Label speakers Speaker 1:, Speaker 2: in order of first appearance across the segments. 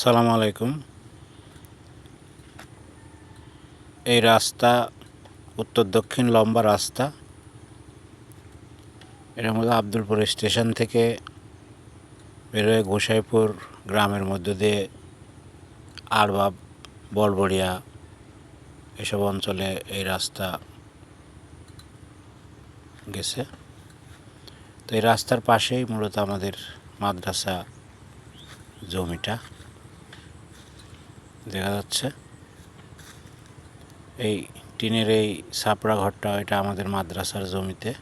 Speaker 1: সালাম আলাইকুম। এই রাস্তা, উত্তর দক্ষিণ লম্বা রাস্তা। এটার মধ্যে আব্দুলপুর স্টেশন থেকে বেরোয় গোসাইপুর গ্রামের মধ্য দিয়ে আরবাব, বলবড়িয়া এসব অঞ্চলে এই রাস্তা গেছে। তো এই রাস্তার পাশেই মূলত আমাদের মাদ্রাসা জমিটা। দেখা যাচ্ছে। এই টিনের এই ছাপড়া ঘরটা, এটা আমাদের মাদ্রাসার জমিতে।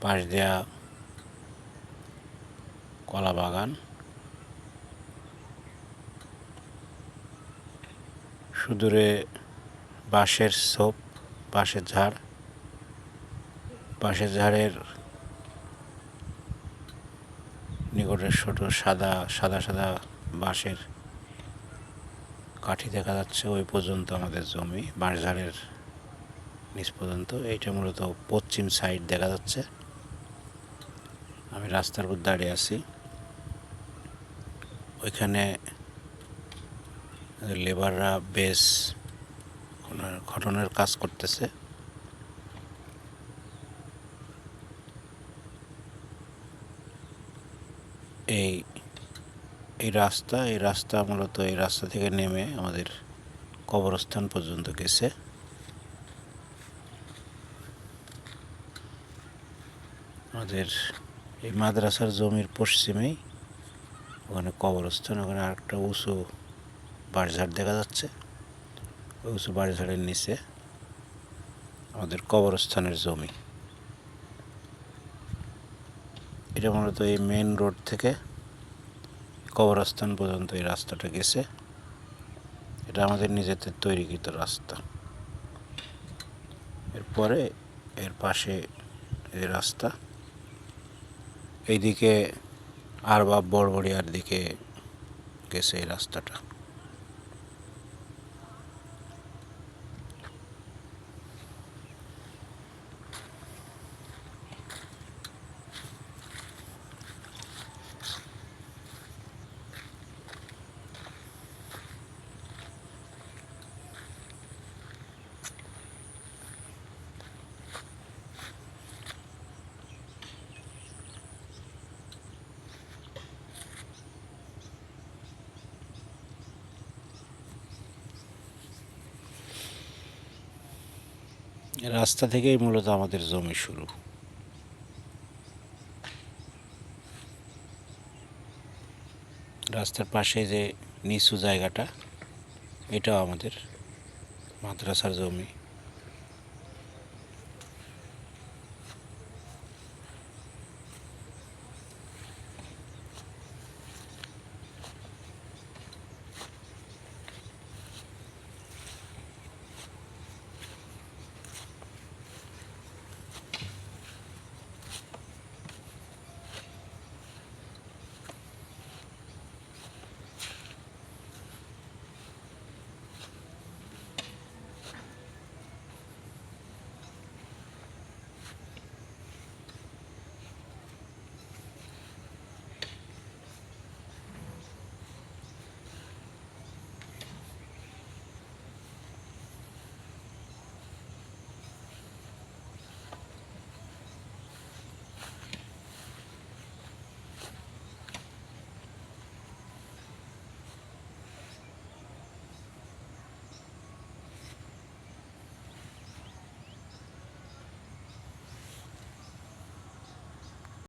Speaker 1: পাশ দেয়া কলা বাগান। সুদূরে বাঁশের সোপ বাঁশের ঝাড়। বাঁশের ঝাড়ের নিকটের ছোট সাদা সাদা সাদা বাঁশের কাঠি দেখা যাচ্ছে ওই পর্যন্ত আমাদের জমি বাঁশঝাড়ের নিচ পর্যন্ত। এইটা মূলত পশ্চিম সাইড দেখা যাচ্ছে। আমি রাস্তার উপর দাঁড়িয়ে আছি। ওইখানে লেবাররা বেশ ঘটনার কাজ করতেছে। এই এই রাস্তা এই রাস্তা মূলত এই রাস্তা থেকে নেমে আমাদের কবরস্থান পর্যন্ত গেছে। আমাদের এই মাদ্রাসার জমির পশ্চিমেই ওখানে কবরস্থান, ওখানে আরেকটা উঁচু বাড়িঝাড় দেখা যাচ্ছে। ওই উঁচু বাড়িঝাড়ের নিচে আমাদের কবরস্থানের জমি। এটা মূলত এই মেন রোড থেকে কবরস্থান পর্যন্ত এই রাস্তাটা গেছে। এটা আমাদের নিজেদের তৈরিকৃত রাস্তা। এরপরে এর পাশে এই রাস্তা। এইদিকে আর বা বড়বড়িয়ার দিকে গেছে এই রাস্তাটা এই রাস্তা থেকেই মূলত আমাদের জমি শুরু। রাস্তার পাশে যে নিচু জায়গাটা, এটাও আমাদের মাদ্রাসার জমি।